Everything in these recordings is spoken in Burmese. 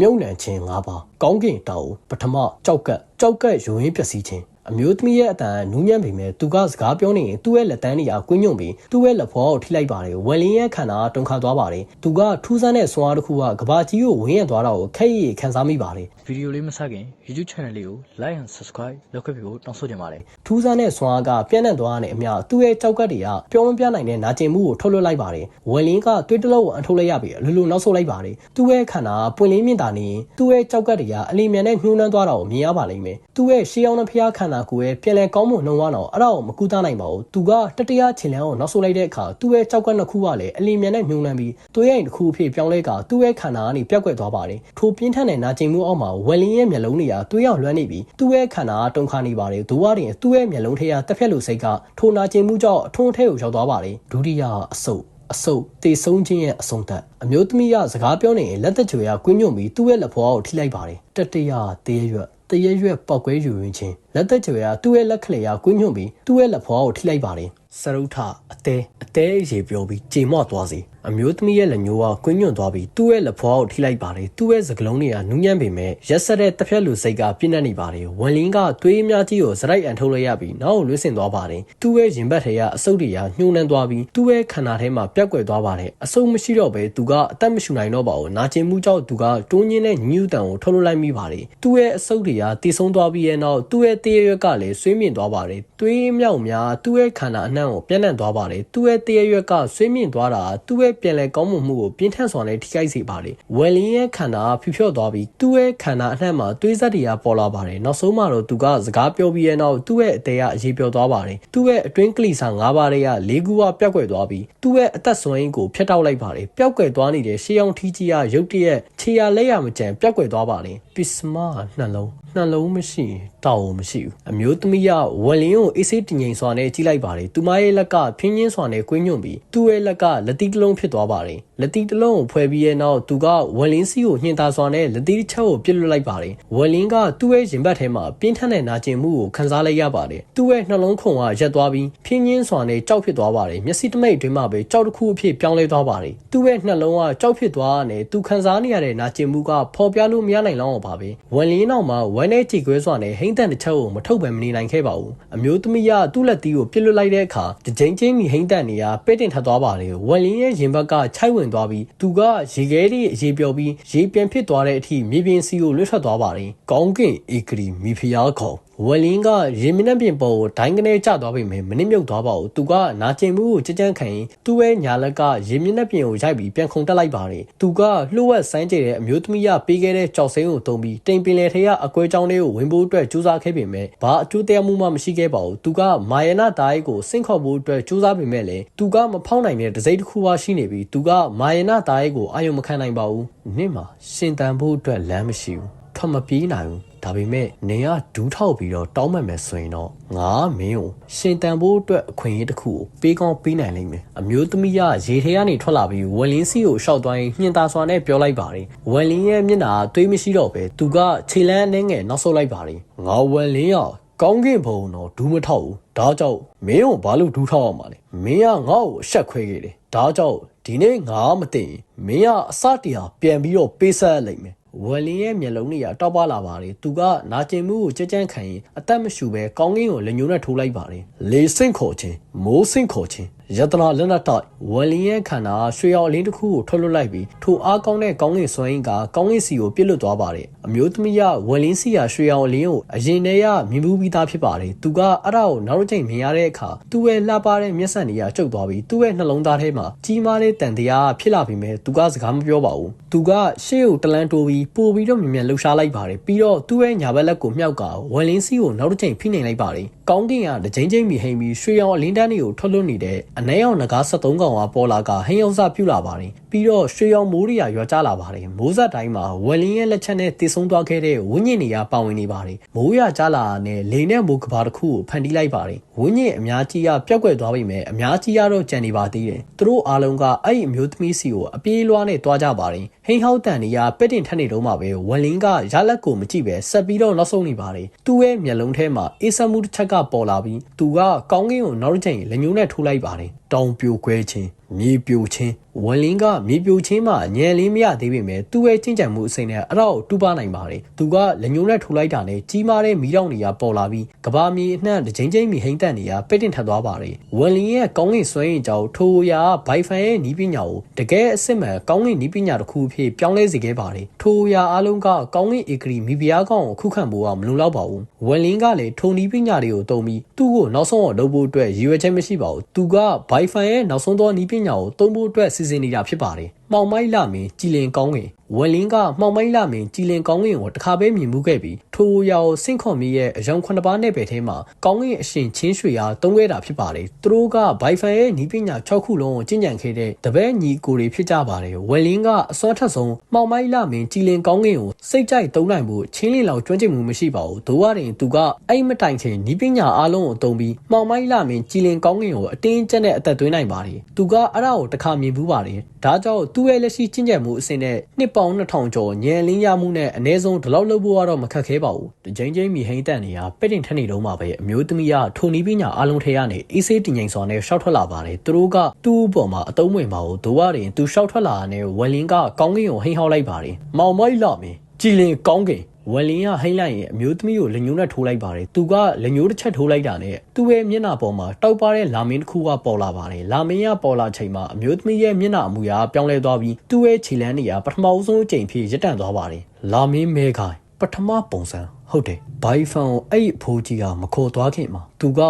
မြုံနှံခြင်း၅ပါးကောင်းကင်တောင်ပထမကြောက်ကက်ကြောက်ကက်ယွင်းပျက်စီးခြင်း အမျိုးသမီးရဲ့အတန်နူးညံ့ပေမဲ့သူကစကားပြောနေရင်သူ့ရဲ့လက်တန်းတွေကကွင်းညွန့်ပြီးသူ့ရဲ့လက်ဖော်ကိုထိလိုက်ပါတယ်ဝယ်လင်းရဲ့ခန္ဓာတုန်ခါသွားပါတယ်သူကထူးဆန်းတဲ့စွမ်းအားတစ်ခုကကဘာကြီးကိုဝင်းရံသွားတာကိုခက်ရည်ခံစားမိပါတယ်ဗီဒီယိုလေးမစခင် YouTube channel လေးကို like and subscribe လုပ်ခဲ့ပြီးဖို့တောင်းဆိုချင်ပါတယ်ထူးဆန်းတဲ့စွမ်းအားကပြန့်နှံ့သွားတဲ့အမျှသူ့ရဲ့ကြောက်ကတ်တွေကပြောမပြနိုင်တဲ့နာကျင်မှုကိုထုတ်လွှတ်လိုက်ပါတယ်ဝယ်လင်းကသွေးတလုံးကိုအန်ထုတ်လိုက်ရပြီးအလိုလိုနောက်ဆုတ်လိုက်ပါတယ်သူ့ရဲ့ခန္ဓာပွင့်လင်းမြင့်တာနေရင်သူ့ရဲ့ကြောက်ကတ်တွေကအလီမြန်နဲ့ညှိုးနှမ်းသွားတာကိုမြင်ရပါလိမ့်မယ်သူ့ရဲ့ရှေးအောင်တဲ့ဖျားခန္ဓာကိုယ်ရဲ့ပြန်လည်ကောင်းမွန်နှုံသွားတော့အဲ့ဒါကိုမကူသားနိုင်ပါဘူးသူကတတိယခြေလမ်းကိုနောက်ဆုတ်လိုက်တဲ့အခါသူ့ရဲ့ကြောက်ကတ်နှစ်ခုကလည်းအလီမြန်နဲ့ညှိုးနှမ်းပြီးသွေးရိုင်တစ်ခုအဖြစ်ပြောင်းလဲကသူ့ရဲ့ခန္ဓာကနေပြက်ကွက်သွားပါတယ်ထိုပြင်းထန်တဲ့နာကျင်မှုအောက်မှာဝယ်လင်းရဲ့မျက်လုံးတွေကသွေးရောက်လွှမ်းနေပြီးသူ့ရဲ့ခန္ဓာကတုန်ခါနေပါတယ်ဒိုးဝါတင်သူ့ရဲ့မျက်လုံးထဲကတက်ဖြတ်လို့စိတ်ကထိုနာကျင်မှုကြောင့်အထုံးထဲကိုရောက်သွားပါတယ်ဒုတိယအဆုပ်အဆုပ်တေဆုံးခြင်းရဲ့အဆုံးသတ်အမျိုးသမီးကစကားပြောနေရင်လက်သက်ကြွယ်ကကွင်းညွန့်ပြီးသူ့ရဲ့လက်ဖွားကိုထိလိုက်ပါတယ်တတိယတေးရွက် တရရွက်ပောက်ကွဲယူရင်းချင်းလက်သက်ကြွယ်ကသူ့ရဲ့လက်ခလေကကွင်းညွန့်ပြီးသူ့ရဲ့လက်ဖွားကိုထိလိုက်ပါတယ်စရုထအသေးအသေးရေပြောပြီးကြေမော့သွားစေ အမျိုးသမီးရဲ့လက်ညှိုးကကွင်းညွန့်သွားပြီးသူ့ရဲ့လက်ဖွားကိုထိလိုက်ပါတယ်သူ့ရဲ့စကလုံးတွေကနူးညံ့ပေမဲ့ရက်ဆက်တဲ့တစ်ဖက်လူစိတ်ကပြင်းနေနေပါတယ်ဝန်လင်းကသွေးအများကြီးကိုစရိုက်အန်ထုတ်လိုက်ရပြီးနောက်ကိုလွှင့်စင်သွားပါတယ်သူ့ရဲ့ရင်ဘတ်ထဲကအဆုတ်တွေကညှိုးနှမ်းသွားပြီးသူ့ရဲ့ခန္ဓာထဲမှာပြက်ကွယ်သွားပါတယ်အဆုတ်မရှိတော့ဘဲသူကအသက်မရှူနိုင်တော့ပါဘူးနာကျင်မှုကြောင့်သူကတွန်းညင်းတဲ့ညူးတန်ကိုထုတ်လွှတ်လိုက်မိပါတယ်သူ့ရဲ့အဆုတ်တွေကတည်ဆုံးသွားပြီးရဲ့နောက်သူ့ရဲ့တေးရွက်ကလည်းဆွေးမြင့်သွားပါတယ်သွေးမြောက်များသူ့ရဲ့ခန္ဓာအနှံ့ကိုပြန့်နှံ့သွားပါတယ်သူ့ရဲ့တေးရွက်ကဆွေးမြင့်သွားတာသူ့ရဲ့ပြန်လည်ကောင်းမွန်မှုကိုပြင်းထန်စွာနဲ့ထိခိုက်စေပါတယ်ဝယ်လင်းရဲ့ခန္ဓာဖြူဖြော့သွားပြီးသူ့ရဲ့ခန္ဓာအနှံ့မှာသွေးဆက်တွေကပေါ်လာပါတယ်နောက်ဆုံးမှတော့သူကစကားပြောပြီးရဲ့နောက်သူ့ရဲ့အသေးကအရေးပြောသွားပါတယ်သူ့ရဲ့အတွင်းကလိစာ၅ပါးတွေက၄ခုကပြက်ကွယ်သွားပြီးသူ့ရဲ့အသက်ဆွမ်းရင်းကိုဖျက်တောက်လိုက်ပါတယ်ပျောက်ကွယ်သွားနေတဲ့ရှေးအောင်ထီးကြီးကရုတ်တရက်ခြေရလက်ရမကြံပျောက်ကွယ်သွားပါတယ်ပစ္စမနှလုံးနှလုံးမရှိရင်တောက်မရှိဘူးအမျိုးသမီးကဝယ်လင်းကိုအေးဆေးတည်ငြိမ်စွာနဲ့ကြည့်လိုက်ပါတယ်သူမရဲ့လက်ကဖင်းချင်းစွာနဲ့ကွင်းညွန့်ပြီးသူ့ရဲ့လက်ကလက်တီးတစ်လုံးဖြစ်သွားပါတယ် လက်တီးတစ်လုံးကိုဖွဲပြီးရဲ့နောက်သူကဝယ်လင်းစီကိုညှင်သာစွာနဲ့လက်တီးတစ်ချက်ကိုပြစ်လွတ်လိုက်ပါတယ်ဝယ်လင်းကသူ့ရဲ့ရင်ဘတ်ထဲမှာပြင်းထန်တဲ့နာကျင်မှုကိုခံစားလိုက်ရပါတယ်သူ့ရဲ့နှလုံးခုန်ကရက်သွားပြီးဖင်းချင်းစွာနဲ့ကြောက်ဖြစ်သွားပါတယ်မျက်စိတမိတ်အတွင်းမှာပဲကြောက်တစ်ခုအဖြစ်ပြောင်းလဲသွားပါတယ်သူ့ရဲ့နှလုံးကကြောက်ဖြစ်သွားတဲ့သူခံစားနေရတဲ့နာကျင်မှုကဖော်ပြလို့မရနိုင်လောက်အောင်ပါပဲဝယ်လင်းနောက်မှာဝမ်းနဲ့ကြည်ကွဲစွာနဲ့ဟိမ့်တန်တစ်ချက်ကိုမထုတ်ပဲမနေနိုင်ခဲ့ပါဘူးအမျိုးသမီးကသူ့လက်တီးကိုပြစ်လွတ်လိုက်တဲ့အခါတကြိမ်ချင်းမီဟိမ့်တန်နေရပဲ့တင်ထပ်သွားပါတယ်ဝယ်လင်းရဲ့ရင်ဘတ်ကခြိုက်ဝင်သွားပြီးသူကရေခဲလေးအရေးပြောပြီးရေပြန်ဖြစ်သွားတဲ့အထိမြေပြင်စီကိုလွတ်ထွက်သွားပါတယ်ကောင်းကင်ဧကရီမိဖုရားခေါ် ဝယ်လင်းကရေမင်းနှပြင်ပေါ်ကိုဒိုင်းကနေကျသွားပြီမယ်မနစ်မြုပ်သွားပါဘူးသူကနာကျင်မှုကိုကြကြမ်းခံရင်သူ့ရဲ့ညာလက်ကရေမင်းနှပြင်ကိုရိုက်ပြီးပြန်ခုန်တက်လိုက်ပါတယ်သူကလှုပ်ဝက်ဆိုင်းကျတဲ့အမျိုးသမီးရပေးခဲ့တဲ့ကြောက်စိမ်းကိုတုံးပြီးတိမ်ပင်လေထဲကအကွဲကြောင်းလေးကိုဝင်ဖို့အတွက်ကြိုးစားခဲ့ပေမဲ့ဘာအကျိုးတရားမှုမှမရှိခဲ့ပါဘူးသူကမာယနာတားအိတ်ကိုစင့်ခေါ်ဖို့အတွက်ကြိုးစားပေမဲ့လည်းသူကမဖောက်နိုင်တဲ့ဒစိမ့်တစ်ခုပါရှိနေပြီးသူကမာယနာတားအိတ်ကိုအာရုံမခံနိုင်ပါဘူးနေ့မှာရှင်တန်ဖို့အတွက်လမ်းမရှိဘူးထွက်မပြေးနိုင်ဘူး ဒါပေမဲ့နေကဒူးထောက်ပြီးတော့တောင်းမှတ်မယ်ဆိုရင်တော့ငါမင်းကိုရှင်တန်ဖို့အတွက်အခွင့်အရေးတစ်ခုကိုပေးကောင်းပေးနိုင်လိမ့်မယ်အမျိုးသမီးကရေထဲကနေထွက်လာပြီးဝယ်လင်းစီကိုရှောက်သွားရင်ညှင်သာစွာနဲ့ပြောလိုက်ပါတယ်ဝယ်လင်းရဲ့မျက်နှာသွေးမရှိတော့ပဲသူကခြေလန်းအနေငယ်နောက်ဆုတ်လိုက်ပါတယ်ငါဝယ်လင်းရောကောင်းကင်ဘုံတော့ဒူးမထောက်ဘူးဒါကြောင့်မင်းကိုဘာလို့ဒူးထောက်အောင်မလဲမင်းကငါ့ကိုအဆက်ခွဲခဲ့တယ်ဒါကြောင့်ဒီနေ့ငါမသိရင်မင်းကအစတရားပြန်ပြီးတော့ပေးဆက်လိုက်မယ် ဝယ်လင်းရဲ့မျက်လုံးတွေကတောက်ပလာပါတယ်သူကနာကျင်မှုကိုကြက်ကြမ်းခံရင်အသက်မရှူပဲကောင်းကင်ကိုလက်ညှိုးနဲ့ထိုးလိုက်ပါတယ်လေဆင့်ခေါ်ခြင်းမိုးဆင့်ခေါ်ခြင်း ယတနာလက်နက်တိုက်ဝယ်လင်းရဲ့ခန္ဓာရွှေရောင်အလင်းတစ်ခုကိုထွက်လွတ်လိုက်ပြီးထိုအားကောင်းတဲ့ကောင်းကင်စွမ်းအင်ကကောင်းကင်စီကိုပြစ်လွတ်သွားပါတယ်အမျိုးသမီးကဝယ်လင်းစီကရွှေရောင်အလင်းကိုအရင်တည်းကမြင်မှုပြီးသားဖြစ်ပါတယ်သူကအဲ့ဒါကိုနောက်တစ်ချိန်မြင်ရတဲ့အခါသူ့ရဲ့လှပတဲ့မျက်စံတွေကကျုပ်သွားပြီးသူ့ရဲ့နှလုံးသားထဲမှာကြီးမားတဲ့တန်တရားဖြစ်လာပြီးမဲ့သူကစကားမပြောပါဘူးသူကရှေ့ကိုတလန်းတိုးပြီးပို့ပြီးတော့မြင်မြန်လှူရှားလိုက်ပါတယ်ပြီးတော့သူ့ရဲ့ညာဘက်လက်ကိုမြှောက်ကဝယ်လင်းစီကိုနောက်တစ်ချိန်ဖိနှိမ်လိုက်ပါတယ် ကောင်းကင်ကတကြိမ်ကြိမ်မိဟိန်ပြီးရွှေရောင်အလင်းတန်းတွေကိုထွက်လွတ်နေတဲ့အနည်းအောင်ငကား73ကောင်ကပေါ်လာကဟင်းအောင်စပြုလာပါတယ်ပြီးတော့ရွှေရောင်မိုးရီယာရွာကျလာပါတယ်မိုးဆက်တိုင်းမှာဝယ်လင်းရဲ့လက်ချက်နဲ့တည်ဆုံသွားခဲ့တဲ့ဝင်းညင်နေရပါဝင်နေပါတယ်မိုးရွာကျလာတဲ့လေနဲ့မိုးကဘာတစ်ခုကိုဖန်တီးလိုက်ပါတယ်ဝင်းညင်အများကြီးကပျောက်ကွယ်သွားပြီမဲ့အများကြီးကတော့ကြံနေပါသေးတယ်သူတို့အားလုံးကအဲ့ဒီအမျိုးသမီးစီကိုအပြေးလွှားနဲ့တွားကြပါတယ်ဟိန်းဟောက်တန်နေရပက်တင်ထက်နေတော့မှပဲဝယ်လင်းကရလက်ကိုမကြည့်ပဲဆက်ပြီးတော့နောက်ဆုံးနေပါတယ်သူ့ရဲ့မျက်လုံးထဲမှာအေးဆက်မှုတစ်ချက်ကပေါ်လာပြီးသူကကောင်းကင်ကိုနောက်တစ်ချိန်လက်ညှိုးနဲ့ထိုးလိုက်ပါတယ် တောင်ပြိုခွဲခြင်းမြေပြိုခြင်းဝလင်းကမြေပြိုခြင်းမှာညံလင်းမရသေးပေမဲ့သူ့ရဲ့ချင်းကြံမှုအစိမ်းနဲ့အဲ့ဒါကိုတူပါနိုင်ပါတယ်သူကလက်ညှိုးနဲ့ထိုးလိုက်တာနဲ့ကြီးမားတဲ့မီးတောင်တွေကပေါ်လာပြီးကဘာမြေအနှံ့တစ်ချိန်ချိန်မီဟိမ့်တန်တွေကပိတ်တင်ထပ်သွားပါတယ်ဝလင်းရဲ့ကောင်းကင်ဆွဲရင်ကြောင့်ထိုရာဘိုင်ဖန်ရဲ့နီးပညာကိုတကယ်အစ်စ်မှန်ကောင်းကင်နီးပညာတစ်ခုအဖြစ်ပြောင်းလဲစေခဲ့ပါတယ်ထိုရာအားလုံးကကောင်းကင်ဧကရီမိဖုရားကောင်ကိုခုခံဖို့ကမလုံလောက်ပါဘူးဝလင်းကလည်းထိုနီးပညာတွေကိုတုံးပြီးသူ့ကိုနောက်ဆုံးအောင်လုပ်ဖို့အတွက်ရည်ရွယ်ချက်မရှိပါဘူးသူကဘိုင်ဖန်ရဲ့နောက်ဆုံးသောနီးပညာကိုတုံးဖို့အတွက်စီစဉ်နေတာဖြစ်ပါတယ် မှောင်မိုက်လာမင်းကြည်လင်ကောင်းကင်ဝက်လင်းကမှောင်မိုက်လာမင်းကြည်လင်ကောင်းကင်ကိုတခါပဲမြင်မှုခဲ့ပြီးထိုရောင်စင့်ခွန်မီရဲ့အယောင်ခုနှစ်ပါးနဲ့ပဲထဲမှာကောင်းကင်အရှင်ချင်းရွှေအားတုံးခဲ့တာဖြစ်ပါတယ်သူတို့ကဘိုင်ဖန်ရဲ့နီးပညာ6ခုလုံးကိုကျင့်ကြံခဲ့တဲ့တပည့်ညီကိုတွေဖြစ်ကြပါတယ်ဝက်လင်းကအစောထက်ဆုံးမှောင်မိုက်လာမင်းကြည်လင်ကောင်းကင်ကိုစိတ်ကြိုက်တုံးနိုင်ဖို့ချင်းလင်းလောက်ကျွမ်းကျင်မှုမရှိပါဘူးဒို့ဝရင်သူကအဲ့မတိုင်ချင်းနီးပညာအားလုံးကိုတုံးပြီးမှောင်မိုက်လာမင်းကြည်လင်ကောင်းကင်ကိုအတင်းကျပ်နဲ့အသက်သွင်းနိုင်ပါတယ်သူကအဲ့ဒါကိုတခါမြင်ဘူးပါတယ်ဒါကြောင့်သူ့ရဲ့လက်ရှိကျင့်ကြံမှုအစဉ်နဲ့နှစ်ပေါင်း2000ကျော်ညံလင်းရမှုနဲ့အ ਨੇ ဆုံးဒီလောက်လုပ်ဖို့ကတော့မခက်ခဲပါဘူး။ဒီချိန်ချင်းမီဟိန်းတန်နေရပက်တင်ထက်နေတော့မှပဲအမျိုးသမီးကထိုနီးပညာအလုံးထဲကနေအေးဆေးတင်ငိမ်စွာနဲ့ရှောက်ထွက်လာပါတယ်။သူတို့ကသူ့အပေါ်မှာအတုံးဝင်ပါဘူး။ဒိုဝရင်သူရှောက်ထွက်လာတဲ့ဝက်လင်းကကောင်းကင်ကိုဟိန်းဟောက်လိုက်ပါတယ်။မောင်မိုက်လာမင်းကြည်လင်ကောင်းကင် ဝယ်လင်းကဟိမ့်လိုက်ရင်အမျိုးသမီးကိုလက်ညှိုးနဲ့ထိုးလိုက်ပါတယ်သူကလက်ညှိုးတစ်ချက်ထိုးလိုက်တာနဲ့သူ့ရဲ့မျက်နှာပေါ်မှာတောက်ပါတဲ့လာမင်းတစ်ခုကပေါ်လာပါတယ်လာမင်းကပေါ်လာချိန်မှာအမျိုးသမီးရဲ့မျက်နှာအမူအရာပြောင်းလဲသွားပြီးသူ့ရဲ့ခြေလမ်းတွေကပထမအဆုံးအကြိမ်ဖြစ်ရပ်တန့်သွားပါတယ်လာမင်းမဲခိုင်ပထမပုံစံဟုတ်တယ်ဘိုင်ဖန်ကိုအဲ့အဖိုးကြီးကမခေါ်သွားခင်မှာသူက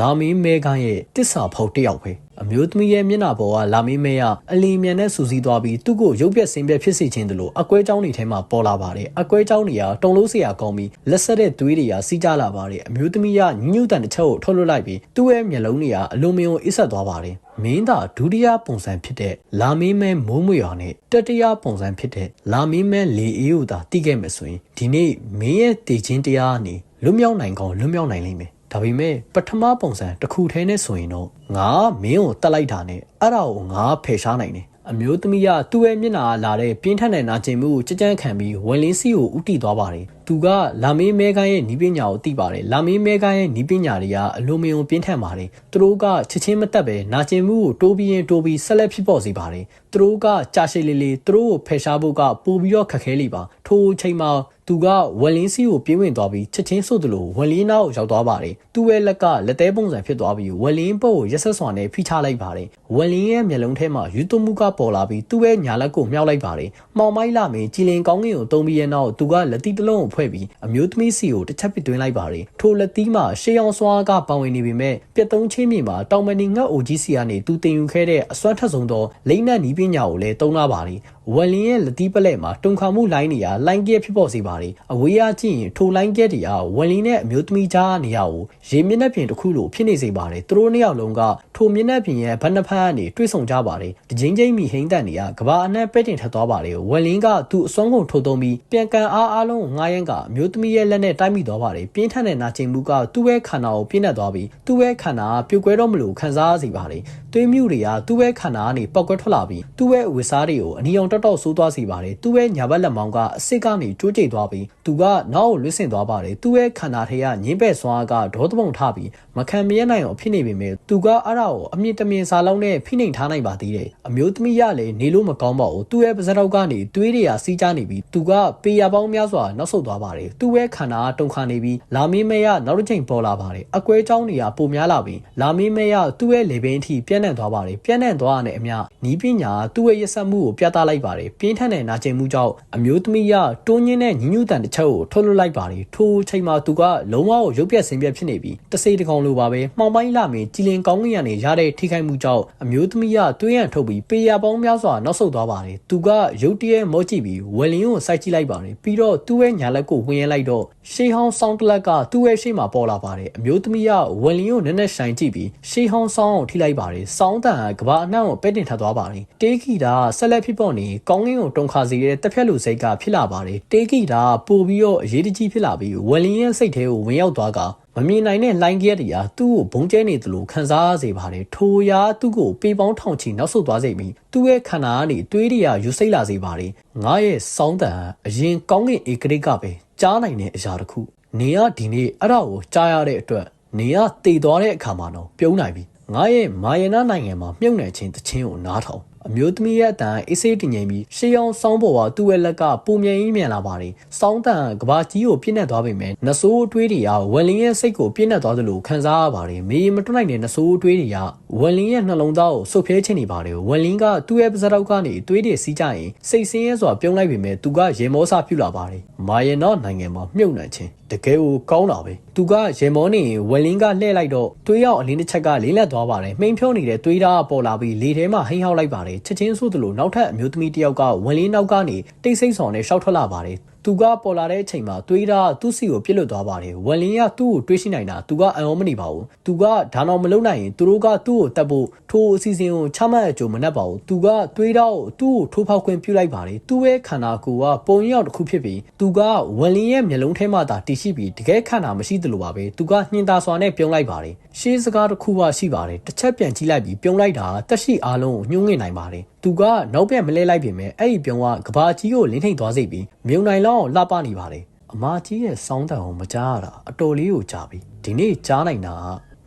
လာမင်းမဲခိုင်ရဲ့တစ္ဆာဖောက်တစ်ယောက်ပဲ အမျိုးသမီးရဲ့မျက်နှာပေါ်ကလာမင်းမဲကအလီမြန်နဲ့စူစီသွားပြီးသူ့ကိုရုပ်ပြက်ဆင်းပြက်ဖြစ်စေခြင်းတလို့အကွဲเจ้าနေထဲမှာပေါ်လာပါတယ်အကွဲเจ้าနေကတုံလို့เสียကောင်းပြီးလက်ဆက်တဲ့သွေးတွေကစီးကြလာပါတယ်အမျိုးသမီးကညညူတန်တစ်ချက်ကိုထုတ်လွှတ်လိုက်ပြီးသူ့ရဲ့မျက်လုံးတွေကအလိုမယုံအစ်ဆက်သွားပါတယ်မင်းသာဒုတိယပုံစံဖြစ်တဲ့လာမင်းမဲမိုးမွေရောင်နဲ့တတိယပုံစံဖြစ်တဲ့လာမင်းမဲလေအေးကိုသာတိခဲ့မယ်ဆိုရင်ဒီနေ့မင်းရဲ့တည်ခြင်းတရားကနေလွတ်မြောက်နိုင်ကောင်းလွတ်မြောက်နိုင်လိမ့်မယ် ဒါပေမဲ့ပထမပုံစံတစ်ခုထဲနဲ့ဆိုရင်တော့ငါမင်းကိုတက်လိုက်တာနဲ့အဲ့ဒါကိုငါဖယ်ရှားနိုင်တယ်အမျိုးသမီးကသူ့ရဲ့မျက်နှာလာတဲ့ပြင်းထန်တဲ့နာကျင်မှုကိုကြကြခံပြီးဝင်လင်းစီကိုဥတီသွားပါတယ် သူကလာမင်းမဲကိုင်းရဲ့နီးပညာကိုသိပါတယ်လာမင်းမဲကိုင်းရဲ့နီးပညာတွေကအလိုမယုံပြင်းထန်ပါတယ်သူတို့ကချက်ချင်းမတက်ပဲနာကျင်မှုကိုတိုးပြီးရင်တိုးပြီးဆက်လက်ဖြစ်ပေါ်စေပါတယ်သူတို့ကကြာရှည်လေးလေးသူတို့ကိုဖယ်ရှားဖို့ကပိုပြီးတော့ခက်ခဲလိပါထိုအချိန်မှာသူကဝက်လင်းစီကိုပြေးဝင်သွားပြီးချက်ချင်းဆို့တယ်လို့ဝက်လင်းနာကိုရောက်သွားပါတယ်သူ့ရဲ့လက်ကလက်သေးပုံစံဖြစ်သွားပြီးဝက်လင်းပုတ်ကိုရက်ဆက်စွာနဲ့ဖိချလိုက်ပါတယ်ဝက်လင်းရဲ့မျက်လုံးထဲမှာယူသွမှုကပေါ်လာပြီးသူ့ရဲ့ညာလက်ကိုမြှောက်လိုက်ပါတယ်မှောင်မိုက်လာမင်းကြည်လင်ကောင်းကင်ကိုတုံးပြီးရဲ့နောက်သူကလက်တီတစ်လုံးကိုဖွဲ့ပြီးအမျိုးသမီးစီကိုတစ်ချက်ပစ်သွင်းလိုက်ပါတယ်ထိုလက်တီးမှာရှေးအောင်စွာကပါဝင်နေပေမဲ့ပြက်သုံးချင်းမြေမှာတောင်မဏီငတ်အိုကြီးစီကနေသူတင်ယူခဲ့တဲ့အစွမ်းထက်ဆုံးသောလိမ့်နက်နီးပညာကိုလည်းတုံးလာပါတယ် ဝက်လင်းရဲ့လက်တီးပလက်မှာတုံခါမှုလိုင်းနေရာလိုင်းကဲဖြစ်ပေါ်စေပါတယ်အဝေးရကြည့်ရင်ထိုလိုင်းကဲတွေကဝက်လင်းနဲ့အမျိုးသမီးကြားနေရာကိုရေမျက်နှာပြင်တစ်ခုလိုဖြစ်နေစေပါတယ်သူတို့နှစ်ယောက်လုံးကထိုမျက်နှာပြင်ရဲ့ဘက်နှစ်ဖက်ကနေတွေ့ဆုံကြပါတယ်ဒီချင်းချင်းမီဟိမ့်တန်တွေကကဘာအနှံ့ပဲ့တင်ထက်သွားပါတယ်ဝက်လင်းကသူ့အစွမ်းကုန်ထုတ်သုံးပြီးပြန်ကန်အားအားလုံးငားရမ်းကအမျိုးသမီးရဲ့လက်နဲ့တိုက်မိသွားပါတယ်ပြင်းထန်တဲ့နာကျင်မှုကသူ့ရဲ့ခန္ဓာကိုပြင်းထန်သွားပြီးသူ့ရဲ့ခန္ဓာကပြုတ်ကွဲတော့မလို့ခံစားရစေပါတယ်သွေးမြူတွေကသူ့ရဲ့ခန္ဓာကနေပောက်ကွဲထွက်လာပြီးသူ့ရဲ့ဝစ်စားတွေကိုအနီအောင်တောက်တောက်ဆိုးသွားစေပါတယ်သူ့ရဲ့ညာဘက်လက်မောင်းကအစ်စ်ကနေကျိုးကျိတ်သွားပြီးသူကနောက်ကိုလွတ်ဆင်သွားပါတယ်သူ့ရဲ့ခန္ဓာထဲကညင်းပက်စွာကဒေါသပုံထပြီးမခံမရနိုင်အောင်ဖြစ်နေပေမဲ့သူကအဲ့ဒါကိုအမြင့်တမြင်စာလုံးနဲ့ဖိနှိမ်ထားနိုင်ပါသေးတယ်အမျိုးသမီးရလည်းနေလို့မကောင်းပါဘူးသူ့ရဲ့ပါးစပ်တော့ကနေသွေးတွေကစီးကြနေပြီးသူကပေရပေါင်းများစွာနောက်ဆုတ်သွားပါတယ်သူ့ရဲ့ခန္ဓာကတုန်ခါနေပြီးလာမင်းမဲရနောက်တစ်ချိန်ပေါ်လာပါတယ်အကွဲချောင်းတွေကပိုများလာပြီးလာမင်းမဲရသူ့ရဲ့လေပင်အထိပြန့်နှံ့သွားပါတယ်ပြန့်နှံ့သွားတဲ့အမျှနီးပညာသူ့ရဲ့ရဆက်မှုကိုပြသလိုက်ပါတယ်ပြင်းထန်တဲ့နာကျင်မှုကြောင့်အမျိုးသမီးရတွန်းညင်းတဲ့ညညူတန်တစ်ချက်ကိုထုတ်လွှတ်လိုက်ပါတယ်ထိုအချိန်မှာသူကလုံးဝကိုရုပ်ပြက်ဆင်းပြက်ဖြစ်နေပြီးတစိတကောင်လိုပါပဲမှောင်ပိုင်းလာမင်းကြည်လင်ကောင်းကင်ရနေရတဲ့ထိခိုက်မှုကြောင့်အမျိုးသမီးရသွေးရန်ထုတ်ပြီးပေရပေါင်းများစွာနောက်ဆုတ်သွားပါတယ်သူကရုတ်တရက်မော့ကြည့်ပြီးဝယ်လင်းကိုစိုက်ကြည့်လိုက်ပါတယ်ပြီးတော့သူ့ရဲ့ညာလက်ကိုဝင်ရလိုက်တော့ရှေးဟောင်းဆောင်းတလက်ကသူ့ရဲ့ရှေ့မှာပေါ်လာပါတယ်အမျိုးသမီးကဝယ်လင်းကိုနက်နက်ဆိုင်ကြည့်ပြီးရှေးဟောင်းဆောင်းကိုထိလိုက်ပါတယ်ဆောင်းတန်ကကဘာအနှံ့ကိုပဲ့တင်ထပ်သွားပါတယ်တေးဂီတာဆက်လက်ဖြစ်ပေါ်နေကောင်းကင်ကိုတုံခါစေတဲ့တက်ဖြတ်လူစိတ်ကဖြစ်လာပါတယ်တေးဂီတာပို့ပြီးတော့အရေးတကြီးဖြစ်လာပြီးဝယ်လင်းရဲ့စိတ်ထဲကိုဝင်ရောက်သွားကမမြင်နိုင်တဲ့လိုင်းကဲတွေကသူ့ကိုဘုံကျဲနေသလိုခံစားရစေပါတယ်ထိုရာသူ့ကိုပေပေါင်းထောင်ချီနောက်ဆုတ်သွားစေပြီးသူ့ရဲ့ခန္ဓာကနေတွေးတွေကယူစိတ်လာစေပါတယ်ငါရဲ့စောင်းတန်အရင်ကောင်းကင်ဧကရိကပဲကြားနိုင်တဲ့အရာတစ်ခုနေရဒီနေ့အဲ့ဒါကိုကြားရတဲ့အတွက်နေရတည်သွားတဲ့အခါမှာတော့ပြုံးနိုင်ပြီငငါရဲ့မာယနာနိုင်ငံမှာမြုပ်နှံခြင်းတခြင်းကိုနားထောင် အမျိုးသမီးရဲ့အတန်အေးဆေးတည်ငြိမ်ပြီးရှေးအောင်စောင်းပေါ်ကသူ့ရဲ့လက်ကပုံမြင်ရင်းမြန်လာပါတယ်။စောင်းတန်ကဘာကြီးကိုပြည့်နှက်သွားပေမဲ့နဆိုးအတွေးတွေကဝက်လင်းရဲ့စိတ်ကိုပြည့်နှက်သွားသလိုခံစားရပါတယ်။မေးမတွနိုင်တဲ့နဆိုးအတွေးတွေကဝက်လင်းရဲ့နှလုံးသားကိုဆုပ်ဖျဲချင်နေပါတယ်။ဝက်လင်းကသူ့ရဲ့ပါးစပ်တောက်ကနေအတွေးတွေစီးကြရင်စိတ်ဆင်းရဲစွာပြုံးလိုက်ပေမဲ့သူကရေမောစာပြုလာပါတယ်။မာယနော့နိုင်ငံမှာမြုပ်နှံခြင်း တကယ်ကိုကောင်းတာပဲသူကရေမောနေဝက်လင်းကလှည့်လိုက်တော့သွေးရောက်အလင်းတစ်ချက်ကလေးလက်သွားပါတယ်မှိန်ဖြုံးနေတဲ့သွေးဓာတ်ပေါ်လာပြီးလေထဲမှာဟိန်းဟောက်လိုက်ပါတယ်ချက်ချင်းဆိုသလိုနောက်ထပ်အမျိုးသမီးတစ်ယောက်ကဝက်လင်းနောက်ကနေတိတ်ဆိတ်ဆောင်နဲ့ရှောက်ထွက်လာပါတယ် သူကပေါ်လာတဲ့အချိန်မှာသွေးဓာတ်သူ့စီကိုပြစ်လွတ်သွားပါတယ်ဝက်လင်းကသူ့ကိုတွေးရှိနိုင်တာသူကအံ့ဩမနေပါဘူးသူကဒါတော့မလုပ်နိုင်ရင်သူတို့ကသူ့ကိုတတ်ဖို့ထိုးအစီအစဉ်ကိုချမှတ်အကြိုမနှက်ပါဘူးသူကသွေးဓာတ်ကိုသူ့ကိုထိုးဖောက်ခွင့်ပြုလိုက်ပါတယ်သူ့ရဲ့ခန္ဓာကိုယ်ကပုံရောက်တစ်ခုဖြစ်ပြီးသူကဝက်လင်းရဲ့မျက်လုံးထဲမှာသာတည်ရှိပြီးတကယ်ခန္ဓာမရှိသလိုပါပဲသူကညှင်သာစွာနဲ့ပြုံးလိုက်ပါတယ်ရှေးစကားတစ်ခုမှရှိပါတယ်တစ်ချက်ပြန်ကြည့်လိုက်ပြီးပြုံးလိုက်တာတက်ရှိအားလုံးကိုညှိုးငင်နိုင်ပါတယ်သူကနောက်ပြန်မလဲလိုက်ပြင်မဲ့အဲ့ဒီပြုံးကကဘာကြီးကိုလင်းထိန်သွားစေပြီးမြုံနိုင်လောက်လှပနေပါတယ်အမကြီးရဲ့စောင်းတန်ကိုမကြားရတာအတော်လေးကိုကြားပြီဒီနေ့ကြားနိုင်တာ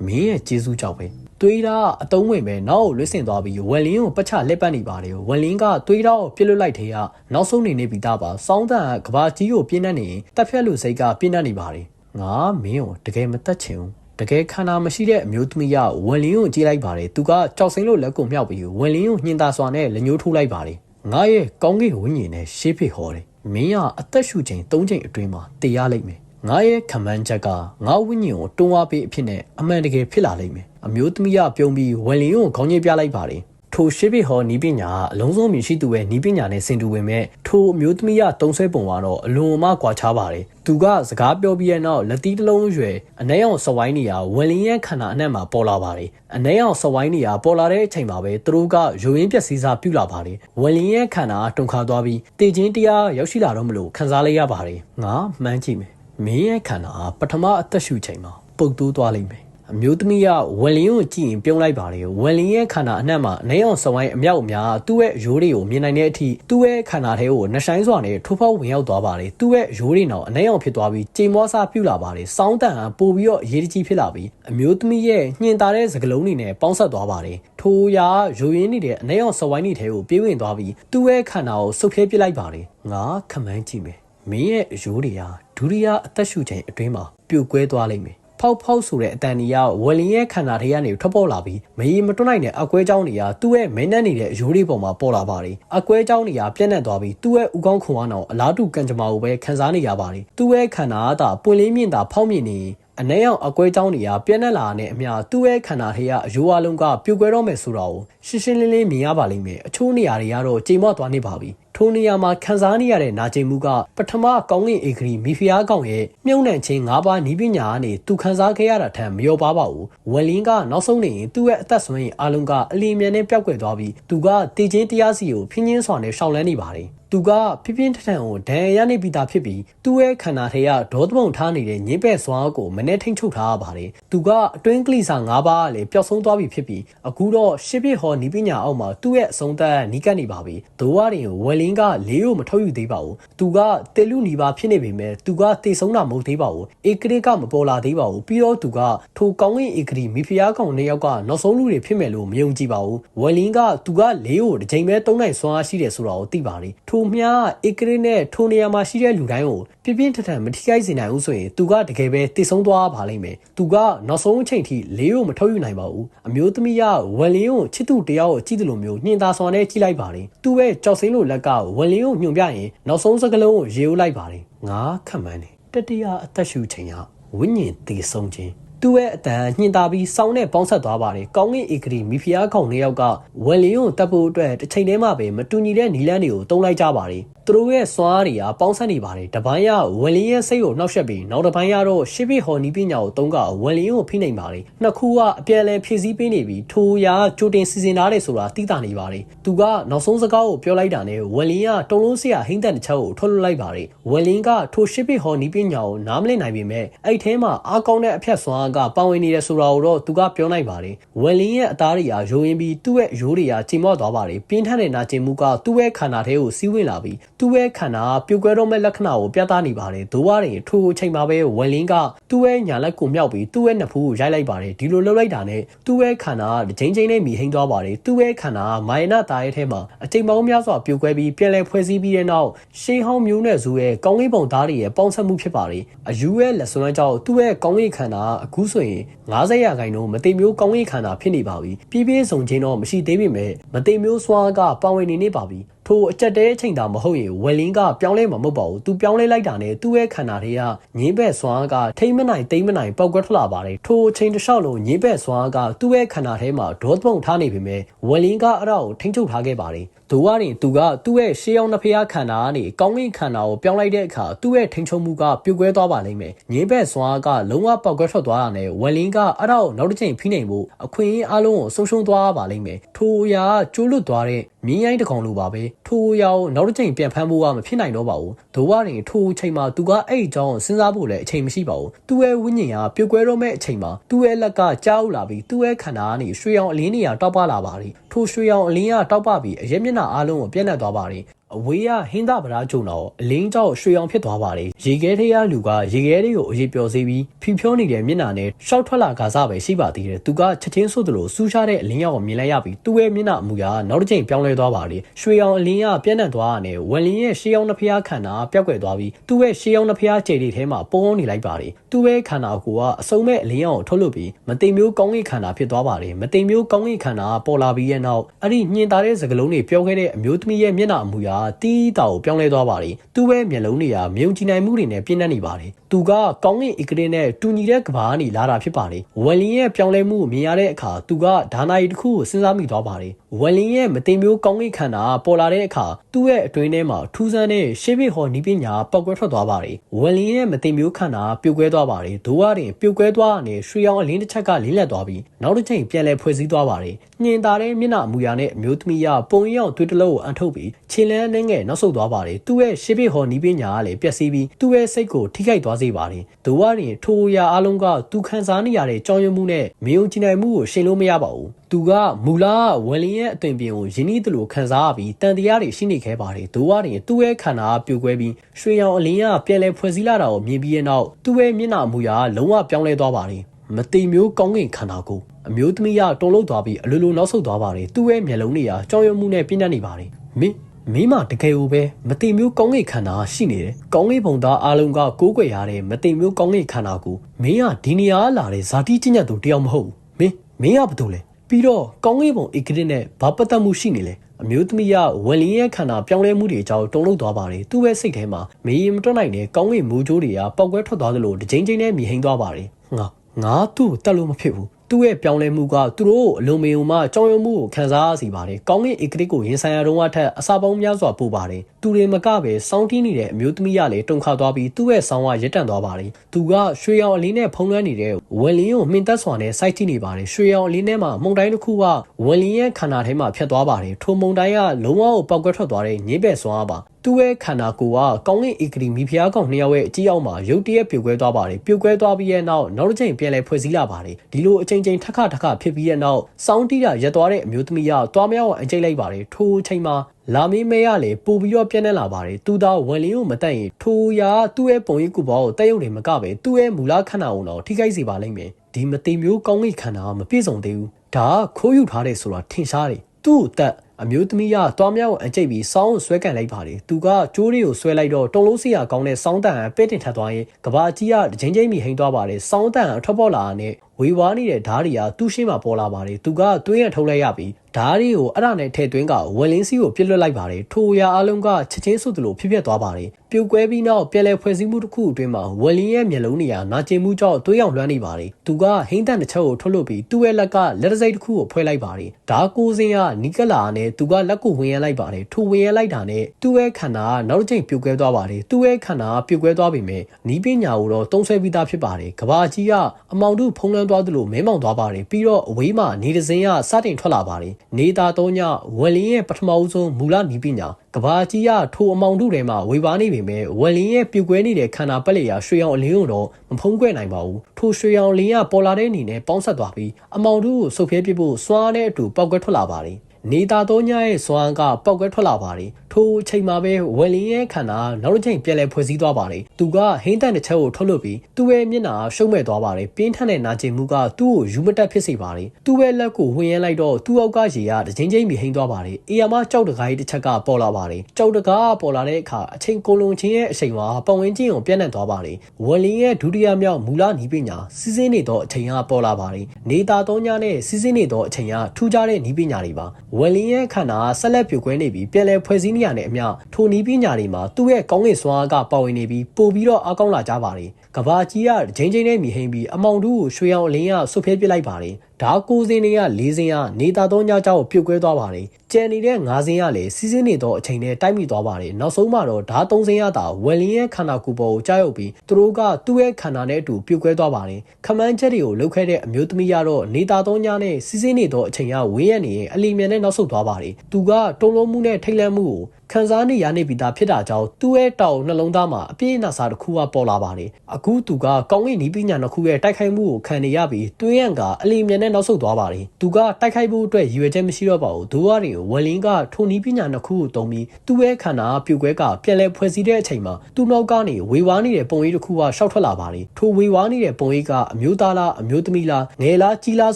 မင်းရဲ့ကျေးဇူးကြောင့်ပဲသွေးသားအတုံးဝင်ပဲနောက်ကိုလွှင့်စင်သွားပြီးဝက်လင်းကိုပတ်ချလက်ပတ်နေပါတယ်ဝက်လင်းကသွေးသားကိုပြစ်လွတ်လိုက်သေးရနောက်ဆုံးနေနေပြီးသားပါစောင်းတန်ကကဘာကြီးကိုပြင်းနေနေတက်ဖြတ်လူစိတ်ကပြင်းနေပါတယ်ငါမင်းကိုတကယ်မတက်ချင်ဘူးတကယ်ခန္ဓာမရှိတဲ့အမျိုးသမီးကဝန်လင်းကိုကြည့်လိုက်ပါတယ်သူကကြောက်စိမ့်လို့လက်ကိုမြောက်ပြီးဝန်လင်းကိုညှင်သာစွာနဲ့လက်ညှိုးထိုးလိုက်ပါတယ်ငါရဲ့ကောင်းကင်ဝိညာဉ်နဲ့ရှေးဖိဟောတယ် မင်းကအသက်ရှူချိန်၃ချိန်အတွင်းမှာတည်ရလိမ့်မယ်ငါရဲ့ခမန်းချက်ကငါဝိညာဉ်ကိုတွန်းအားပေးအဖြစ်နဲ့အမှန်တကယ်ဖြစ်လာလိမ့်မယ်အမျိုးသမီးကပြုံးပြီးဝန်လင်းကိုခေါင်းညှိပြလိုက်ပါတယ် ထိုရှိပိဟောနီးပညာအလုံးစုံမြင်ရှိသူရဲ့နီးပညာနဲ့ဆင်တူဝင်မဲ့ထိုအမျိုးသမီးရတုံးဆွဲပုံကတော့အလွန်အမကွာခြားပါတယ်သူကစကားပြောပြီးတဲ့နောက်လက်သီးတစ်လုံးရွယ်အနှဲအောင်စဝိုင်းနေရဝလင်းရဲ့ခန္ဓာအနှံ့မှာပေါ်လာပါတယ်အနှဲအောင်စဝိုင်းနေရပေါ်လာတဲ့အချိန်မှာပဲသူတို့ကရုံရင်းပြက်စီးစားပြုလာပါတယ်ဝလင်းရဲ့ခန္ဓာတုန်ခါသွားပြီးတေချင်းတရားရောက်ရှိလာတော့မလို့ခံစားလိုက်ရပါတယ်ငါမှန်းကြည့်မယ်မင်းရဲ့ခန္ဓာပထမအသက်ရှူချိန်မှာပုတ်တိုးသွားလိမ့်မယ် အမျိုးသမီးကဝယ်လင်းကိုကြည့်ရင်ပြုံးလိုက်ပါတယ်ဝယ်လင်းရဲ့ခန္ဓာအနှံ့မှာအနေအောင်စဝိုင်းအမြောက်အများသူ့ရဲ့ရိုးတွေကိုမြင်နိုင်တဲ့အထိသူ့ရဲ့ခန္ဓာထဲကိုနှဆိုင်စွာနဲ့ထိုးဖောက်ဝင်ရောက်သွားပါတယ်သူ့ရဲ့ရိုးတွေနောက်အနေအောင်ဖြစ်သွားပြီးချိန်မွားစားပြုတ်လာပါတယ်စောင်းတန်ကပို့ပြီးတော့အရေးကြီးဖြစ်လာပြီးအမျိုးသမီးရဲ့ညှင်သာတဲ့စကလုံးတွေနဲ့ပေါင်းဆက်သွားပါတယ်ထိုရာရိုးရင်းနေတဲ့အနေအောင်စဝိုင်းတွေထဲကိုပြေးဝင်သွားပြီးသူ့ရဲ့ခန္ဓာကိုဆုပ်ဖျဲပစ်လိုက်ပါတယ်ငါခမန်းကြည့်မယ်မင်းရဲ့ရိုးတွေကဒုတိယအသက်ရှူချိန်အတွင်းမှာပြိုကွဲသွားလိမ့်မယ် ဖောက်ဖောက်ဆိုတဲ့အတန်ကြီးကဝယ်လင်းရဲ့ခန္ဓာထဲကနေထွက်ပေါ်လာပြီးမရီမတွန်းနိုင်တဲ့အကွဲကြောင်းတွေကသူ့ရဲ့မင်းနဲ့နေတဲ့အယိုးလေးပေါ်မှာပေါ်လာပါတယ်အကွဲကြောင်းတွေကပြန့်နှံ့သွားပြီးသူ့ရဲ့ဥကောင်းခွန်အားနောက်အလားတူကံကြမ္မာကိုပဲခံစားနေရပါတယ်သူ့ရဲ့ခန္ဓာကပွင့်လင်းမြင့်တာဖောက်မြင့်နေအနှဲအောင်အကွဲကြောင်းတွေကပြန့်နှံ့လာတဲ့အမျှသူ့ရဲ့ခန္ဓာထဲကအယိုးအလုံးကပြိုကွဲတော့မယ်ဆိုတာကိုရှင်းရှင်းလင်းလင်းမြင်ရပါလိမ့်မယ်အချို့နေရာတွေကတော့ချိန်မော့သွားနေပါပြီ ထိုနေရာမှာခံစားနေရတဲ့နာကျင်မှုကပထမကောင်းကင်ဧကရီမီဖီယာကောင်ရဲ့မြုံနှံချင်း၅ပါးနီးပညာကနေသူခံစားခဲ့ရတာထက်မလျော့ပါပါဘူးဝယ်လင်းကနောက်ဆုံးနေရင်သူ့ရဲ့အသက်ဆွမ်းရင်အလုံးကအလီမြန်နဲ့ပျောက်ကွယ်သွားပြီးသူကတည်ချင်းတရားစီကိုဖင်းချင်းစွာနဲ့ရှောင်လန်းနေပါတယ်သူကပြပြင်းထန်ထန်ကိုဒဏ်ရာရနေပြီးသားဖြစ်ပြီးသူ့ရဲ့ခန္ဓာထဲကဒေါသပုံထားနေတဲ့ညင်းပဲ့စွမ်းကိုမနဲ့ထိန်ချုပ်ထားရပါတယ်။သူကအတွင်းကလိစာ၅ပါးကလည်းပျောက်ဆုံးသွားပြီဖြစ်ပြီးအခုတော့ရှစ်ပြစ်ဟောနီးပညာအောက်မှာသူ့ရဲ့အဆုံးသက်နီးကပ်နေပါပြီ။ဒိုးဝရင်ဝယ်လင်းကလေးကိုမထုတ်ယူသေးပါဘူး။သူကတေလူနီပါဖြစ်နေပေမဲ့သူကတေဆုံးတာမဟုတ်သေးပါဘူး။ဧကရိကမပေါ်လာသေးပါဘူး။ပြီးတော့သူကထိုကောင်းကင်ဧကရိမီဖီယာကောင်နှစ်ယောက်ကနောက်ဆုံးလူတွေဖြစ်မယ်လို့မယုံကြည်ပါဘူး။ဝယ်လင်းကသူကလေးကိုတစ်ချိန်ပဲတုံးနိုင်စွမ်းအားရှိတယ်ဆိုတာကိုသိပါတယ်။ထိုမြားဧကရိနဲ့ထိုနေရာမှာရှိတဲ့လူတိုင်းကိုပြပြင်းထန်ထန်မထိခိုက်စေနိုင်ဘူးဆိုရင်သူကတကယ်ပဲတည်ဆုံးသွားပါလိမ့်မယ်သူကနောက်ဆုံးအချိန်ထိလေးကိုမထုတ်ယူနိုင်ပါဘူးအမျိုးသမီးကဝယ်လင်းကိုချစ်သူတယောက်ကိုကြည့်တယ်လို့မျိုးညှင်သာစွာနဲ့ကြည့်လိုက်ပါတယ်သူ့ရဲ့ကြောက်စိမ့်လို့လက်ကဝယ်လင်းကိုညွှန်ပြရင်နောက်ဆုံးစကလုံးကိုရေဦးလိုက်ပါတယ်ငါခတ်မှန်းတယ်တတိယအသက်ရှူချိန်ကဝိညာဉ်တည်ဆုံးခြင်းသူ့ရဲ့အတန်ညှင်သာပြီးစောင်းနဲ့ပေါင်းဆက်သွားပါတယ်။ကောင်းကင်ဧကရီမီဖီယာခေါင်နှစ်ယောက်ကဝယ်လင်းကိုတပ်ဖို့အတွက်တစ်ချိန်တည်းမှပဲမတူညီတဲ့နီလန်းတွေကိုတုံးလိုက်ကြပါတယ်။ သူတို့ရဲ့စွမ်းအားတွေကပေါင်းဆက်နေပါတယ်။တပိုင်းကဝယ်လင်းရဲ့စိတ်ကိုနှောက်ယှက်ပြီးနောက်တစ်ပိုင်းကတော့ရှစ်ဘိဟော်နီပညာကိုတုံးကဝယ်လင်းကိုဖိနှိမ်ပါတယ်။နှစ်ခုကအပြန်အလှန်ဖြည့်ဆည်းပေးနေပြီးထိုရာကြိုတင်စီစဉ်ထားတယ်ဆိုတာသိတာနေပါတယ်။သူကနောက်ဆုံးစကားကိုပြောလိုက်တာနဲ့ဝယ်လင်းကတုံလုံးစရာဟိမ့်တန်တစ်ချက်ကိုထွက်လွှတ်လိုက်ပါတယ်။ဝယ်လင်းကထိုရှစ်ဘိဟော်နီပညာကိုနားမလည်နိုင်ပေမဲ့အဲ့ထဲမှာအားကောင်းတဲ့အဖျက်စွမ်းအားကပါဝင်နေတယ်ဆိုတာကိုတော့သူကပြောနိုင်ပါတယ်။ဝယ်လင်းရဲ့အသားတွေကယိုရင်းပြီးသူ့ရဲ့ရိုးတွေကချိန်မော့သွားပါတယ်။ပြင်းထန်တဲ့နာကျင်မှုကသူ့ရဲ့ခန္ဓာထဲကိုစီးဝင်လာပြီးသူ့ရဲ့ခန္ဓာပြုတ်ကွဲတော့မဲ့လက္ခဏာကိုပြသနေပါတယ်ဒိုးဝါရင်ထိုအချိန်မှာပဲဝယ်လင်းကသူ့ရဲ့ညာလက်ကိုမြောက်ပြီးသူ့ရဲ့နှစ်ဖူးကိုရိုက်လိုက်ပါတယ်ဒီလိုလှုပ်လိုက်တာနဲ့သူ့ရဲ့ခန္ဓာချင်းချင်းနဲ့မိဟိန်းသွားပါတယ်သူ့ရဲ့ခန္ဓာမိုင်နာတာရဲ့ထဲမှာအချိန်ပေါင်းများစွာပြုတ်ကွဲပြီးပြန်လည်ဖွဲ့စည်းပြီးတဲ့နောက်ရှေးဟောင်းမျိုးနဲ့ဇူရဲ့ကောင်းကင်ပုံသားတွေရဲ့ပေါင်းစပ်မှုဖြစ်ပါတယ်အယူရဲ့လက်စွမ်းကြောင့်သူ့ရဲ့ကောင်းကင်ခန္ဓာအခုဆိုရင်90ရာခိုင်နှုန်းမတိမျိုးကောင်းကင်ခန္ဓာဖြစ်နေပါပြီပြည့်ပြည့်စုံချင်းတော့မရှိသေးပေမဲ့မတိမျိုးစွာကပါဝင်နေနေပါပြီ ထိုအကြက်တဲအချိန်တာမဟုတ်ရင်ဝယ်လင်းကပြောင်းလဲမှာမဟုတ်ပါဘူးသူပြောင်းလဲလိုက်တာနဲ့သူ့ရဲ့ခန္ဓာတွေကငင်းဘက်စွမ်းကထိမ့်မနိုင်တိမ့်မနိုင်ပောက်ကွက်ထွက်လာပါတယ်ထိုအချိန်တစ်လျှောက်လုံးငင်းဘက်စွမ်းကသူ့ရဲ့ခန္ဓာထဲမှာဒေါသပုံထားနေပေမဲ့ဝယ်လင်းကအဲ့ဒါကိုထိမ့်ချုပ်ထားခဲ့ပါတယ်ဒိုဝါရင်သူကသူ့ရဲ့ရှေးအောင်နှစ်ဖျားခန္ဓာကနေကောင်းကင်ခန္ဓာကိုပြောင်းလိုက်တဲ့အခါသူ့ရဲ့ထိန်ချုံမှုကပြုတ်ကွဲသွားပါလိမ့်မယ်။ငင်းဘက်စွာကလုံးဝပေါက်ကွဲထွက်သွားတာနဲ့ဝယ်လင်းကအဲ့ဒါကိုနောက်တစ်ချိန်ဖိနှိမ်ဖို့အခွင့်အရေးအလုံးကိုဆုံးရှုံးသွားပါလိမ့်မယ်။ထိုအရာကျိုးလွတ်သွားတဲ့မြင်းရိုင်းတစ်ကောင်လိုပါပဲ။ထိုအရာကိုနောက်တစ်ချိန်ပြန်ဖမ်းဖို့ကမဖြစ်နိုင်တော့ပါဘူး။ဒိုဝါရင်ထိုအချိန်မှာသူကအဲ့အကြောင်းစဉ်းစားဖို့လည်းအချိန်မရှိပါဘူး။သူ့ရဲ့ဝိညာဉ်ကပြုတ်ကွဲတော့မဲ့အချိန်မှာသူ့ရဲ့လက်ကကြားဥလာပြီးသူ့ရဲ့ခန္ဓာကနေရွှေရောင်အလင်းနေရာတောက်ပလာပါလိမ့်။ထိုရွှေရောင်အလင်းကတောက်ပပြီးအရက်မျက်နှာအလုံးကိုပြန့်နှံ့သွားပါတယ် အဝေးကဟင်းသားဗရာဂျုံတော့အလင်းကြောက်ရွှေအောင်ဖြစ်သွားပါတယ်ရေခဲထဲကလူကရေခဲတွေကိုအရေးပျော်စေပြီးဖီဖြောနေတဲ့မျက်နှာနဲ့ရှောက်ထွက်လာကားစားပဲရှိပါသေးတယ်သူကချက်ချင်းဆိုသလိုစူးရှားတဲ့အလင်းရောင်ကိုမြင်လိုက်ရပြီးသူ့ရဲ့မျက်နှာအမူအရာနောက်တစ်ချိန်ပြောင်းလဲသွားပါတယ်ရွှေအောင်အလင်းကပြန့်နှံ့သွားတာနဲ့ဝက်လင်းရဲ့ရှေးအောင်နှစ်ဖျားခန္ဓာပျောက်ကွယ်သွားပြီးသူ့ရဲ့ရှေးအောင်နှစ်ဖျားခြေတွေထဲမှာပုံအောင်နေလိုက်ပါတယ်သူ့ရဲ့ခန္ဓာကိုကအစုံမဲ့အလင်းရောင်ကိုထုတ်လွှတ်ပြီးမတိမ်မျိုးကောင်းကင်ခန္ဓာဖြစ်သွားပါတယ်မတိမ်မျိုးကောင်းကင်ခန္ဓာပေါ်လာပြီးရဲ့နောက်အဲ့ဒီညင်သာတဲ့စကလုံးတွေပြောခဲ့တဲ့အမျိုးသမီးရဲ့မျက်နှာအမူအရာတီးတာကိုပြောင်းလဲသွားပါတယ်။သူ့ရဲ့မျက်လုံးတွေကမြုံကြည်နိုင်မှုတွေနဲ့ပြည့်နှက်နေပါတယ်။သူကကောင်းကင်ဧကရေနဲ့တူညီတဲ့ကဘာကနေလာတာဖြစ်ပါတယ်။ဝယ်လင်းရဲ့ပြောင်းလဲမှုကိုမြင်ရတဲ့အခါသူကဒါနာရီတစ်ခုကိုစဉ်းစားမိသွားပါတယ်။ဝယ်လင်းရဲ့မတင်မျိုးကောင်းကင်ခန္ဓာပေါ်လာတဲ့အခါသူ့ရဲ့အတွင်းထဲမှာထူးဆန်းတဲ့ရှေးဘိဟော်နီးပညာပောက်ကွဲထွက်သွားပါတယ်။ဝယ်လင်းရဲ့မတင်မျိုးခန္ဓာပြုတ်ကွဲသွားပါတယ်။ဒိုးဝရင်ပြုတ်ကွဲသွားတဲ့ရွှေရောင်အလင်းတစ်ချက်ကလင်းလက်သွားပြီးနောက်တစ်ချိန်ပြန်လည်ဖွဲ့စည်းသွားပါတယ်။ညင်သာတဲ့မျက်နှာအမူအရာနဲ့အမျိုးသမီးရပုံရောင်သွေးတလုံးကိုအန်ထုတ်ပြီးခြေလန်းနှင်းငယ်နောက်ဆုတ်သွားပါတယ်။သူ့ရဲ့ရှေးဘိဟော်နီးပညာကလည်းပျက်စီးပြီးသူ့ရဲ့စိတ်ကိုထိခိုက်သွားစေပါတယ်။ဒိုးဝရင်ထိုအရာအလုံးကသူခံစားနေရတဲ့ကြောင်ရွံ့မှုနဲ့မယုံကြည်နိုင်မှုကိုရှင်းလို့မရပါဘူး။သူကမူလာဝယ်လင်းရဲ့အသွင်ပြင်ကိုယင်းဤသလိုခံစားရပြီးတန်တရားတွေရှိနေခဲ့ပါတယ်။ဒိုးဝရင်သူ့ရဲ့ခန္ဓာပြိုကွဲပြီးရွှေရောင်အလင်းကပြန်လဲဖွဲ့စည်းလာတာကိုမြင်ပြီးတဲ့နောက်သူ့ရဲ့မျက်နှာမူရာလုံးဝပြောင်းလဲသွားပါတယ်။မတိမ်မျိုးကောင်းကင်ခန္ဓာကိုအမျိုးသမီးကတုံလို့သွားပြီးအလိုလိုနောက်ဆုတ်သွားပါတယ်။သူ့ရဲ့မျက်လုံးတွေကကြောင်ရွံ့မှုနဲ့ပြည့်နှက်နေပါတယ်။မင်း မိမတကယ်ကိုပဲမတိမ်မျိုးကောင်းကင်ခန္ဓာရှိနေတယ်။ကောင်းကင်ဘုံသားအားလုံးကကိုးကွယ်ရတဲ့မတိမ်မျိုးကောင်းကင်ခန္ဓာကိုမင်းကဒီနေရာလာတဲ့ဇာတိကျင့်ညတ်သူတယောက်မဟုတ်ဘူး။မင်းမင်းကဘာလို့လဲ။ပြီးတော့ကောင်းကင်ဘုံဧကရစ်နဲ့ဘာပတ်သက်မှုရှိနေလဲ။အမျိုးသမီးကဝယ်လင်းရဲ့ခန္ဓာပြောင်းလဲမှုတွေအကြောင်းတုံ့လောက်သွားပါတယ်သူ့ရဲ့စိတ်ထဲမှာမေးရင်မတွက်နိုင်တဲ့ကောင်းကင်မူကြိုးတွေကပောက်ကွဲထွက်သွားသလိုတစ်ချိန်ချိန်နဲ့မြည်ဟိန်းသွားပါတယ်ငါငါသူ့ကိုတက်လို့မဖြစ်ဘူး သူ့ရဲ့ပြောင်းလဲမှုကသူတို့အလုံးမေုံမှကြောင်ရုံမှုကိုခံစားရစီပါတယ်။ကောင်းကင်ဧကရစ်ကိုရင်ဆိုင်ရတော့အထက်အစာပေါင်းများစွာပို့ပါတယ်။ သူတွေမကပဲစောင်းတီးနေတဲ့အမျိုးသမီးရလည်းတုန်ခါသွားပြီးသူ့ရဲ့ဆောင်းကရက်တန့်သွားပါတယ်။သူကရွှေရောင်အလင်းနဲ့ဖုံးလွှမ်းနေတဲ့ဝယ်လင်းကိုမှင်သက်စွာနဲ့စိုက်ကြည့်နေပါတယ်။ရွှေရောင်အလင်းထဲမှာမုန်တိုင်းတစ်ခုကဝယ်လင်းရဲ့ခန္ဓာထဲမှာဖြတ်သွားပါတယ်။ထိုမုန်တိုင်းကလုံးဝကိုပောက်ကွက်ထွက်သွားတဲ့ညင်းပဲ့စွမ်းပါသူ့ရဲ့ခန္ဓာကိုယ်ကကောင်းကင်ဧကရီမီဖျားကောင်နှစ်ယောက်ရဲ့အကြီးအောက်မှာရုတ်တရက်ပြိုကွဲသွားပါတယ်ပြိုကွဲသွားပြီးတဲ့နောက်နောက်တစ်ချိန်ပြန်လည်ဖွဲ့စည်းလာပါတယ်ဒီလိုအချိန်ချင်းထက်ခါထက်ခါဖြစ်ပြီးတဲ့နောက်စောင်းတီးတာရက်သွားတဲ့အမျိုးသမီးကသွားမရောက်အကျိတ်လိုက်ပါတယ်ထိုအချိန်မှာ လာမင်းမဲရလေပို့ပြီးတော့ပြန့်နှံ့လာပါတယ်သူသားဝန်လင်းကိုမတက်ရင်ထိုရာသူ့ရဲ့ပုံရိပ်ကူပေါကိုတက်ရုံတွေမကပဲသူ့ရဲ့မူလခန္ဓာကိုတော့ထိခိုက်စေပါလိမ့်မယ်ဒီမတိမ်မျိုးကောင်းကင်ခန္ဓာမပြည့်စုံသေးဘူးဒါကခိုးယူထားတယ်ဆိုတာထင်ရှားတယ်သူ့အသက်အမျိုးသမီးကတွားမြောက်အကျိတ်ပြီးစောင်းဆွဲကန်လိုက်ပါတယ်သူကကျိုးတွေကိုဆွဲလိုက်တော့တုံလုံးစရာကောင်းတဲ့စောင်းတန်ပဲ့တင်ထပ်သွားရင်ကဘာကြီးကချင်းချင်းမိဟိန်သွားပါတယ်စောင်းတန်အထွက်ပေါ်လာတဲ့ဝေဝါးနေတဲ့ဓားတွေကသူ့ရှင်းမှာပေါ်လာပါတယ်သူကသွေးရထုတ်လိုက်ရပြီး ဓားတွေကိုအဲ့ဒါနဲ့ထည့်သွင်းကဝယ်လင်းစီကိုပြစ်လွတ်လိုက်ပါတယ်ထိုအရာအလုံးကချက်ချင်းစုသလိုဖြစ်ဖြစ်သွားပါတယ်ပြိုကွဲပြီးနောက်ပြန်လည်ဖွဲ့စည်းမှုတစ်ခုအတွင်းမှာဝယ်လင်းရဲ့မျက်လုံးတွေကနာကျင်မှုကြောင့်သွေးရောင်လွှမ်းနေပါတယ်သူကဟိန်းတန်တစ်ချက်ကိုထုတ်လွတ်ပြီးသူ့ရဲ့လက်ကလက်တစိတ်တစ်ခုကိုဖွဲလိုက်ပါတယ်ဓားကိုစင်းကနီကလာနဲ့သူကလက်ကိုဝင်ရလိုက်ပါတယ်ထိုဝင်ရလိုက်တာနဲ့သူ့ရဲ့ခန္ဓာကနောက်တစ်ချိန်ပြိုကွဲသွားပါတယ်သူ့ရဲ့ခန္ဓာကပြိုကွဲသွားပြီမဲ့နီးပညာကိုတော့တုံးဆွဲပြီးသားဖြစ်ပါတယ်ကဘာကြီးကအမောင်တို့ဖုံးလွှမ်းသွားသလိုမဲမောင်သွားပါတယ်ပြီးတော့အဝေးမှာနေတစင်းကစတင်ထွက်လာပါတယ်နေတာသုံးညဝယ်လင်းရဲ့ပထမဦးဆုံးမူလနီးပညာကဘာကြီးကထိုအမောင်တို့ထဲမှာဝေပါနေပေမဲ့ဝယ်လင်းရဲ့ပြိုကွဲနေတဲ့ခန္ဓာပက်လျာရွှေအောင်အလင်းကိုတော့မဖုံးကွယ်နိုင်ပါဘူးထိုရွှေအောင်လင်းကပေါ်လာတဲ့အနေနဲ့ပေါင်းဆက်သွားပြီးအမောင်တို့ကိုဆုတ်ဖျဲပစ်ဖို့စွားတဲ့အတူပောက်ကွဲထွက်လာပါတယ် နေတာတော့ညရဲ့စွမ်းကပောက်ကဲထွက်လာပါတယ်ထိုအချိန်မှာပဲဝယ်လင်းရဲ့ခန္ဓာနောက်တစ်ချိန်ပြန်လဲဖွဲ့စည်းသွားပါတယ်သူကဟင်းတန်တစ်ချက်ကိုထုတ်လုပ်ပြီးသူ့ရဲ့မျက်နှာရှုံးမဲ့သွားပါတယ်ပြင်းထန်တဲ့နာကျင်မှုကသူ့ကိုယူမတက်ဖြစ်စေပါတယ်သူ့ရဲ့လက်ကိုဝင်ရမ်းလိုက်တော့သူ့အောက်ကရေကတစ်ချင်းချင်းမြဟိန်းသွားပါတယ်အေယာမကြောက်တကားကြီးတစ်ချက်ကပေါ်လာပါတယ်ကြောက်တကားပေါ်လာတဲ့အခါအချိန်ကိုလုံချင်းရဲ့အချိန်မှာပတ်ဝန်းကျင်ကိုပြန့်နှံ့သွားပါတယ်ဝယ်လင်းရဲ့ဒုတိယမြောက်မူလနီးပညာစီးစင်းနေသောအချိန်ကပေါ်လာပါတယ်နေတာတော့ညနဲ့စီးစင်းနေသောအချိန်ကထူးခြားတဲ့နီးပညာတွေပါဝယ်လင်းရဲ့ခန္ဓာဆက်လက်ပြိုကွဲနေပြီးပြန်လည်ဖွဲ့စည်းနေရတဲ့အမျှထိုနီးပညာတွေမှာသူ့ရဲ့ကောင်းကင်စွမ်းအားကပါဝင်နေပြီးပို့ပြီးတော့အကောင်းလာကြပါတယ်ကဘာကြီးကဂျင်းဂျင်းနဲ့မြဟိန်းပြီးအမောင်တူးကိုရွှေအောင်အလင်းကဆွတ်ဖဲပစ်လိုက်ပါတယ် ဓာကိုစင်းတွေက၄စင်းကနေတာတော့ညကြောက်ပြုတ်ကွဲသွားပါတယ်ကြံနေတဲ့၅စင်းကလည်းစီးစင်းနေသောအချိန်နဲ့တိုက်မိသွားပါတယ်နောက်ဆုံးမှာတော့ဓာ၃စင်းရတာဝယ်လင်းရဲ့ခန္ဓာကိုယ်ပေါ်ကိုကြားရောက်ပြီးသူတို့ကသူ့ရဲ့ခန္ဓာနဲ့အတူပြုတ်ကွဲသွားပါတယ်ခမန်းချက်တွေကိုလှုပ်ခဲတဲ့အမျိုးသမီးကတော့နေတာတော့ညနဲ့စီးစင်းနေသောအချိန်ကဝင်းရနေရင်အလီမြန်နဲ့နောက်ဆုတ်သွားပါတယ်သူကတုံလုံးမှုနဲ့ထိတ်လန့်မှုကို ခံစားနေရနေပြီးသားဖြစ်တာကြောင့်သူ့ရဲ့တောင်နှလုံးသားမှာအပြည့်အနာစာတစ်ခုကပေါ်လာပါတယ်အခုသူကကောင်းကင်နီးပညာတစ်ခုရဲ့တိုက်ခိုက်မှုကိုခံနေရပြီးတွင်းရန်ကအလီမြန်နဲ့နောက်ဆုတ်သွားပါတယ်သူကတိုက်ခိုက်ဖို့အတွက်ရည်ရွယ်ချက်မရှိတော့ပါဘူးဒိုးရတွေဝယ်လင်းကထိုနီးပညာနှစ်ခုကိုတုံးပြီးသူ့ရဲ့ခန္ဓာပြုတ်ကွဲကပြန်လဲဖွဲ့စည်းတဲ့အချိန်မှာသူ့နောက်ကနေဝေဝါးနေတဲ့ပုံရိပ်တစ်ခုကရှောက်ထွက်လာပါတယ်ထိုဝေဝါးနေတဲ့ပုံရိပ်ကအမျိုးသားလားအမျိုးသမီးလားငယ်လားကြီးလား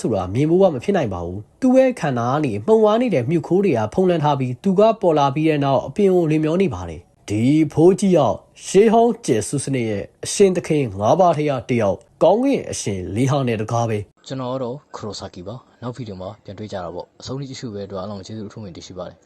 ဆိုတာမြင်ဖို့ကမဖြစ်နိုင်ပါဘူးသူ့ရဲ့ခန္ဓာကနေမှုံဝါးနေတဲ့မြုပ်ခိုးတွေကဖုံးလန်းထားပြီးသူကပေါ်လာပြီးတဲ့နောက်အပြင်ကိုလင်မျောနေပါတယ်ဒီဖိုးကြီးရောက်ရှေးဟောင်းကျယ်စုစနစ်ရဲ့အရှင်သခင်၅ပါးထရာတယောက်ကောင်းကင်အရှင်လေးဟောင်းနဲ့တကားပဲကျွန်တော်ကတော့ခရိုဆာကီပါနောက်ဗီဒီယိုမှာပြန်တွေ့ကြတာပေါ့အဆုံးထိကြည့်ရှုပဲအတွက်အားလုံးကျေးဇူးအထူးတင်ရှိပါတယ်